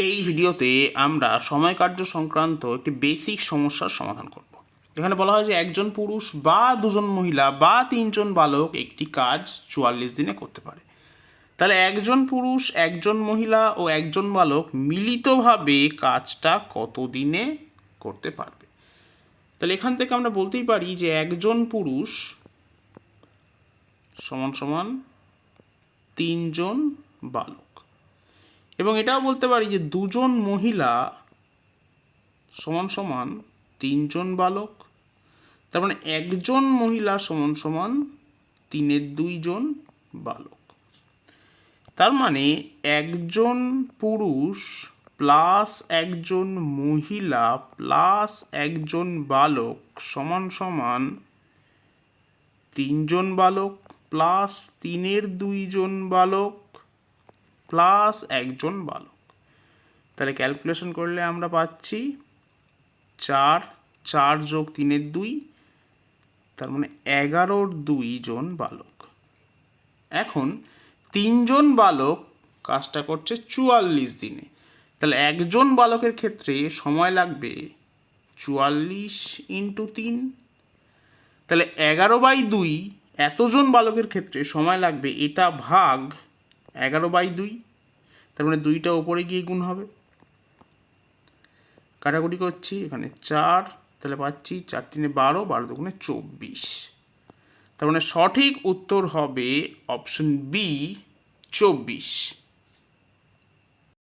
এই ভিডিওতে আমরা সময় কার্য সংক্রান্ত একটি বেসিক সমস্যার সমাধান করব। এখানে বলা হয় যে একজন পুরুষ বা দুজন মহিলা বা তিনজন বালক একটি কাজ চুয়াল্লিশ দিনে করতে পারে। তাহলে একজন পুরুষ, একজন মহিলা ও একজন বালক মিলিতভাবে কাজটা কত দিনে করতে পারবে? তাহলে এখান থেকে আমরা বলতেই পারি যে একজন পুরুষ সমান সমান তিনজন বালক। এবং এটাও বলতে পারি যে দুজন মহিলা সমান সমান তিনজন বালক, তার মানে একজন মহিলা সমান সমান তিনের দুইজন বালক। তার মানে একজন পুরুষ প্লাস একজন মহিলা প্লাস একজন বালক সমান সমান তিনজন বালক প্লাস তিনের দুইজন বালক প্লাস একজন বালক। তাহলে ক্যালকুলেশন করলে আমরা পাচ্ছি চার চার যোগ তিনের দুই, তার মানে এগারোর দুই জন বালক। এখন তিনজন বালক কাজটা করছে চুয়াল্লিশ দিনে। তাহলে একজন বালকের ক্ষেত্রে সময় লাগবে চুয়াল্লিশ ইন্টু তিন। তাহলে এগারো বাই দুই, এতজন বালকের ক্ষেত্রে সময় লাগবে এটা ভাগ এগারো বাই দুই। তার মানে দুইটা ওপরে গিয়ে গুণ হবে। কাটাকুটি করছি, এখানে চার, তাহলে পাচ্ছি চার তিনে বারো বারো দুগুণে চব্বিশ। তার মানে সঠিক উত্তর হবে অপশন বি, চব্বিশ।